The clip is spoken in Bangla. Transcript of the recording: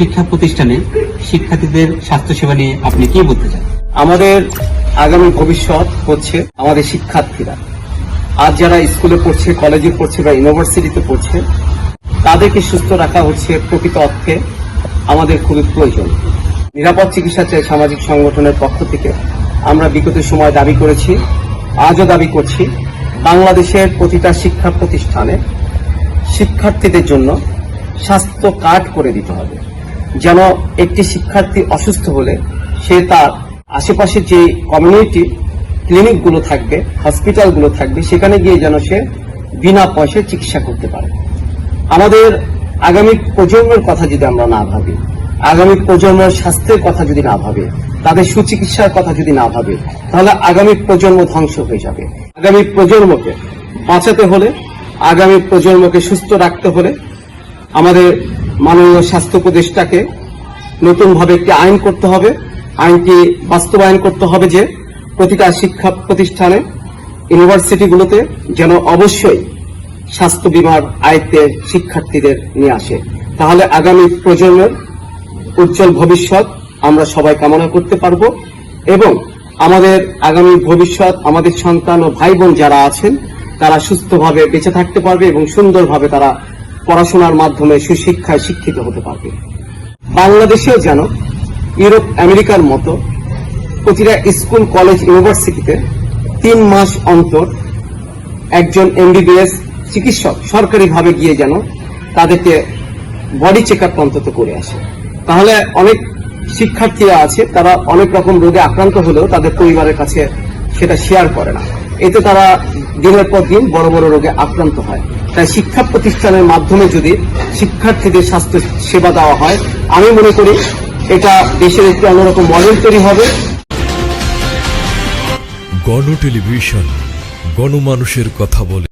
শিক্ষা প্রতিষ্ঠানে শিক্ষার্থীদের স্বাস্থ্যসেবা নিয়ে আপনি কি বলতে চান? আমাদের আগামী ভবিষ্যৎ হচ্ছে আমাদের শিক্ষার্থীরা। আজ যারা স্কুলে পড়ছে, কলেজে পড়ছে বা ইউনিভার্সিটিতে পড়ছে, তাদেরকে সুস্থ রাখা হচ্ছে প্রকৃত অর্থে আমাদের খুবই প্রয়োজন। নিরাপদ চিকিৎসা চাই সামাজিক সংগঠনের পক্ষ থেকে। আমরা বিগত সময় দাবি করেছি, আজও দাবি করছি, বাংলাদেশের প্রতিটা শিক্ষা প্রতিষ্ঠানে শিক্ষার্থীদের জন্য স্বাস্থ্য কার্ড করে দিতে হবে। যেন একটি শিক্ষার্থী অসুস্থ হলে সে তার আশেপাশে যে কমিউনিটি ক্লিনিকগুলো থাকবে হসপিটালগুলো থাকবে, সেখানে গিয়ে যেন সে বিনা পয়সায় চিকিৎসা করতে পারে। আমাদের আগামী প্রজন্মের কথা যদি আমরা না ভাবি, আগামী প্রজন্মের স্বাস্থ্যের কথা যদি না ভাবে, তাদের সুচিকিৎসার কথা যদি না ভাবে, তাহলে আগামী প্রজন্ম ধ্বংস হয়ে যাবে। আগামী প্রজন্মকে বাঁচাতে হলে, আগামী প্রজন্মকে সুস্থ রাখতে হলে আমাদের মাননীয় স্বাস্থ্য উপদেষ্টাকে নতুনভাবে একটি আইন করতে হবে। আইনটি বাস্তবায়ন করতে হবে যে প্রতিটা শিক্ষা প্রতিষ্ঠানে ইউনিভার্সিটিগুলোতে যেন অবশ্যই স্বাস্থ্য বিমার আয়ত্তে শিক্ষার্থীদের নিয়ে আসে। তাহলে আগামী প্রজন্মের উজ্জ্বল ভবিষ্যৎ আমরা সবাই কামনা করতে পারব এবং আমাদের আগামী ভবিষ্যৎ আমাদের সন্তান ও ভাই বোন যারা আছেন, তারা সুস্থভাবে বেঁচে থাকতে পারবে এবং সুন্দরভাবে তারা পড়াশোনার মাধ্যমে সুশিক্ষায় শিক্ষিত হতে পারবে। বাংলাদেশেও যেন ইউরোপ, আমেরিকার মতো প্রতিটা স্কুল, কলেজ, ইউনিভার্সিটিতে তিন মাস অন্তর একজন এমবিবিএস চিকিৎসক সরকারিভাবে গিয়ে যেন তাদেরকে বডি চেক আপ অন্তত করে আসে। তাহলে অনেক শিক্ষার্থীরা আছে, তারা অনেক রকম রোগে আক্রান্ত হলেও তাদের পরিবারের কাছে সেটা শেয়ার করে না। এতে তারা দিনের পর দিন বড় বড় রোগে আক্রান্ত হয়। তাই শিক্ষা প্রতিষ্ঠানের মাধ্যমে যদি শিক্ষার্থীদের স্বাস্থ্য সেবা দেওয়া হয়, আমি মনে করি এটা দেশের একটি অন্যরকম মডেল তৈরি হবে। গণ টেলিভিশন, গণমানুষের কথা বলে।